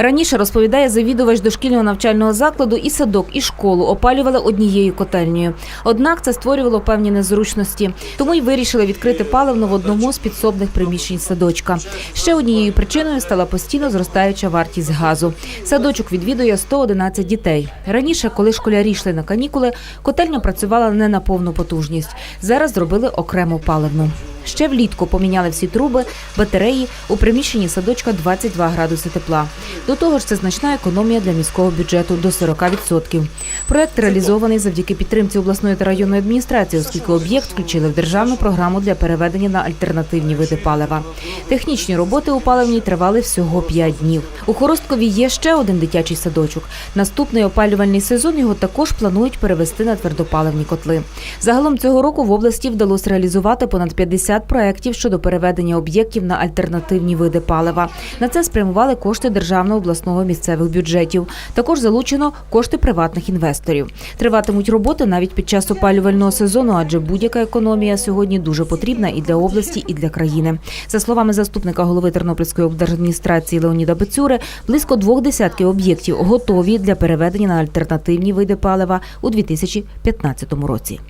Раніше розповідає завідувач дошкільного навчального закладу і садок, і школу опалювали однією котельнею. Однак це створювало певні незручності, тому й вирішили відкрити паливну в одному з підсобних приміщень садочка. Ще однією причиною стала постійно зростаюча вартість газу. Садочок відвідує 111 дітей. Раніше, коли школярі йшли на канікули, котельня працювала не на повну потужність. Зараз зробили окрему паливну. Ще влітку поміняли всі труби, батареї у приміщенні садочка 22 градуси тепла. До того ж, це значна економія для міського бюджету до 40%. Проект реалізований завдяки підтримці обласної та районної адміністрації, оскільки об'єкт включили в державну програму для переведення на альтернативні види палива. Технічні роботи у паливній тривали всього 5 днів. У Хоросткові є ще один дитячий садочок. Наступний опалювальний сезон його також планують перевести на твердопаливні котли. Загалом цього року в області вдалося реалізувати понад 50 проєктів щодо переведення об'єктів на альтернативні види палива. На це спрямували кошти державного обласного місцевих бюджетів. Також залучено кошти приватних інвесторів. Триватимуть роботи навіть під час опалювального сезону, адже будь-яка економія сьогодні дуже потрібна і для області, і для країни. За словами заступника голови Тернопільської облдержадміністрації Леоніда Бецюри, близько двох десятків об'єктів готові для переведення на альтернативні види палива у 2015 році.